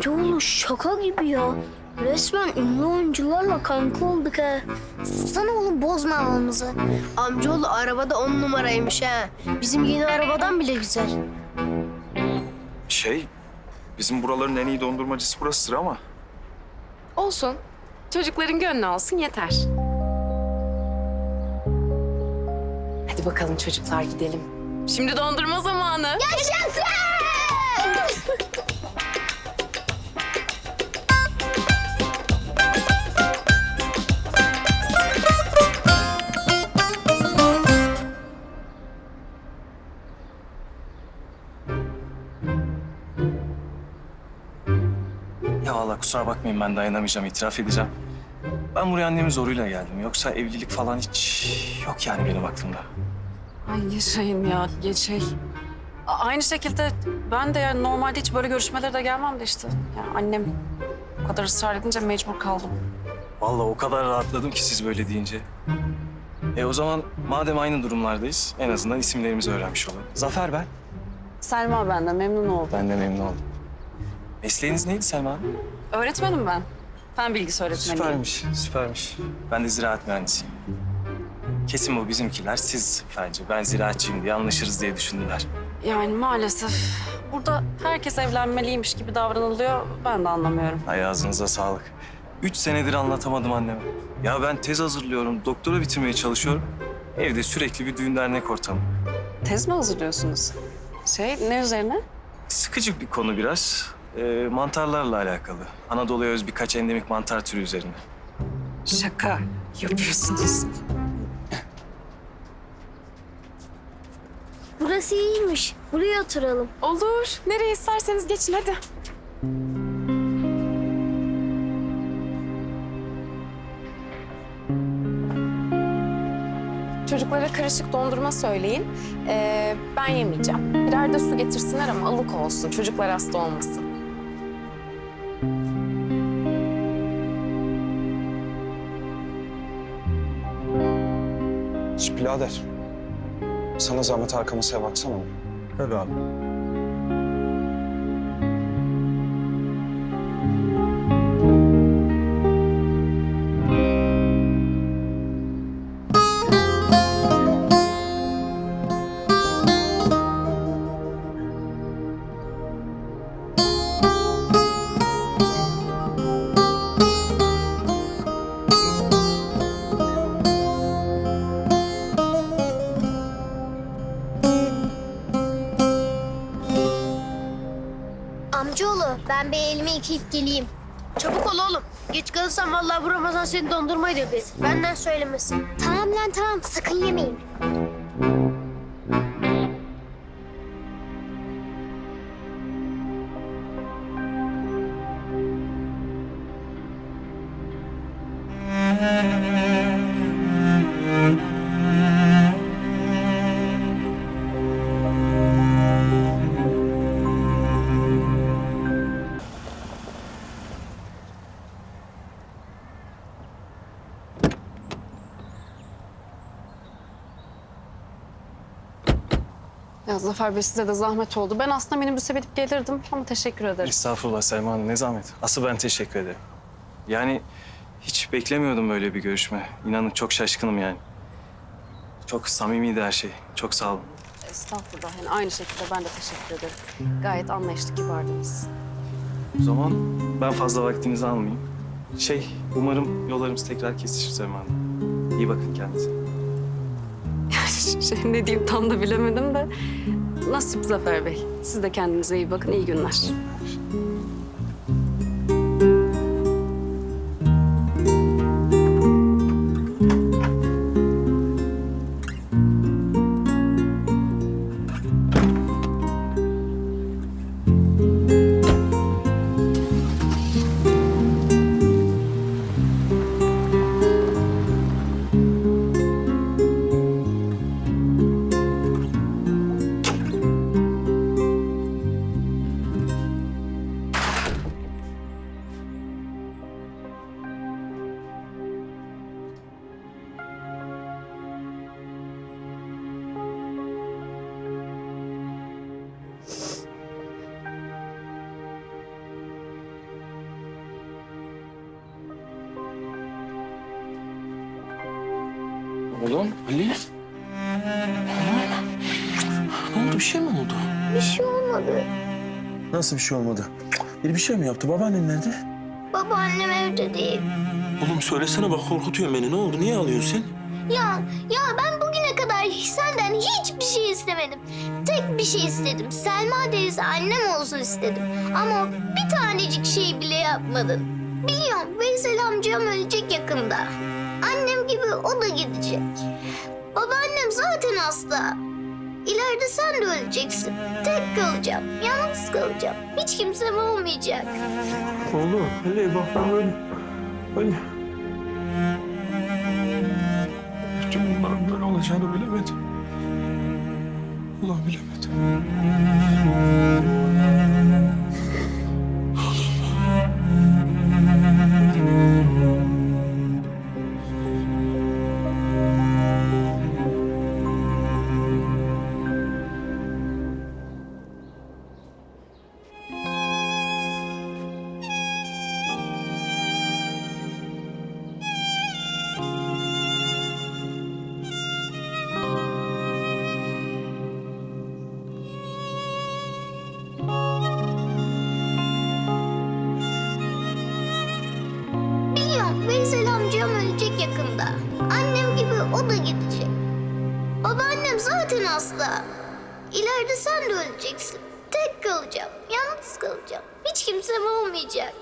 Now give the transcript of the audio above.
Amcaoğlu şaka gibi ya. Resmen ünlü oyuncularla kanka olduk ha. Sana oğlum bozma havamızı. Amcaoğlu arabada on numaraymış ha. Bizim yeni arabadan bile güzel. Şey, bizim buraların en iyi dondurmacısı burasıdır ama. Olsun. Çocukların gönlü olsun yeter. Hadi bakalım çocuklar gidelim. Şimdi dondurma zamanı. Ya Allah kusura bakmayın ben dayanamayacağım, itiraf edeceğim. Ben buraya annemin zoruyla geldim. Yoksa evlilik falan hiç yok yani benim aklımda. Ay yaşayın ya. A- Aynı şekilde ben de yani normalde hiç böyle görüşmelere de gelmem de işte. Yani annem bu kadar ısrar edince mecbur kaldım. Vallahi o kadar rahatladım ki siz böyle deyince. E o zaman madem aynı durumlardayız en azından isimlerimizi öğrenmiş olalım. Zafer ben. Selma ben de memnun oldum. Ben de memnun oldum. Mesleğiniz neydi Selma Hanım? Öğretmenim ben. Fen bilgisi öğretmeniyim. Süpermiş, süpermiş. Ben de ziraat mühendisiyim. Kesin bu bizimkiler siz bence. Ben ziraatçıyım diye anlaşırız diye düşündüler. Yani maalesef burada herkes evlenmeliymiş gibi davranılıyor. Ben de anlamıyorum. Ay ağzınıza sağlık. Üç senedir anlatamadım anneme. Ya ben tez hazırlıyorum, doktora bitirmeye çalışıyorum. Evde sürekli bir düğün dernek ortamı. Tez mi hazırlıyorsunuz? Şey ne üzerine? Sıkıcı bir konu biraz. Ee, mantarlarla alakalı. Anadolu'ya öz birkaç endemik mantar türü üzerine. Şaka yapıyorsunuz. Burası iyiymiş. Buraya oturalım. Olur. Nereye isterseniz geçin hadi. Çocuklara karışık dondurma söyleyin. Ee, ben yemeyeceğim. Birer de su getirsinler ama ılık olsun. Çocuklar hasta olmasın. Şş birader. Sana zahmet arka masaya baksana. Tabii abi. Ben bir elimi yıkayıp geleyim. Çabuk ol oğlum. Geç kalırsan vallahi bu Ramazan seni dondurmayı döker. Benden söylemesin. Tamam lan tamam sakın yemeyin. Ya Zafer Bey size de zahmet oldu. Ben aslında minibüse binip gelirdim ama teşekkür ederim. Estağfurullah Selma Hanım ne zahmet. Asıl ben teşekkür ederim. Yani hiç beklemiyordum böyle bir görüşme. İnanın çok şaşkınım yani. Çok samimiydi her şey. Çok sağ olun. Estağfurullah. Yani aynı şekilde ben de teşekkür ederim. Gayet anlayışlı kibardınız. O zaman ben fazla vaktinizi almayayım. Şey, umarım yollarımız tekrar kesişir Selma Hanım. İyi bakın kendinize. şey ne diyeyim tam da bilemedim de. Nasip Zafer Bey. Siz de kendinize iyi bakın. İyi günler. Oğlum Ali. Ne oldu bir şey mi oldu? Bir şey olmadı. Nasıl bir şey olmadı? Biri bir şey mi yaptı? Babaannen nerede? Babaannem evde değil. Oğlum söylesene bak korkutuyorsun beni. Ne oldu? Niye ağlıyorsun sen? Ya, ya ben bugüne kadar senden hiçbir şey istemedim. Tek bir şey istedim. Selma teyze annem olsun istedim. Ama bir tanecik şey bile yapmadın. Biliyorum Veysel amcam ölecek yakında. Annem gibi o da gidecek. Babaannem zaten hasta. İleride sen de öleceksin. Tek kalacağım. Yalnız kalacağım. Hiç kimsem olmayacak. Oğlum Ali bak ben böyle... Ali. Tüm bunların böyle olacağını bilemedim. Allah bilemedim. Hasta. İleride sen de öleceksin. Tek kalacağım. Yalnız kalacağım. Hiç kimsem olmayacak.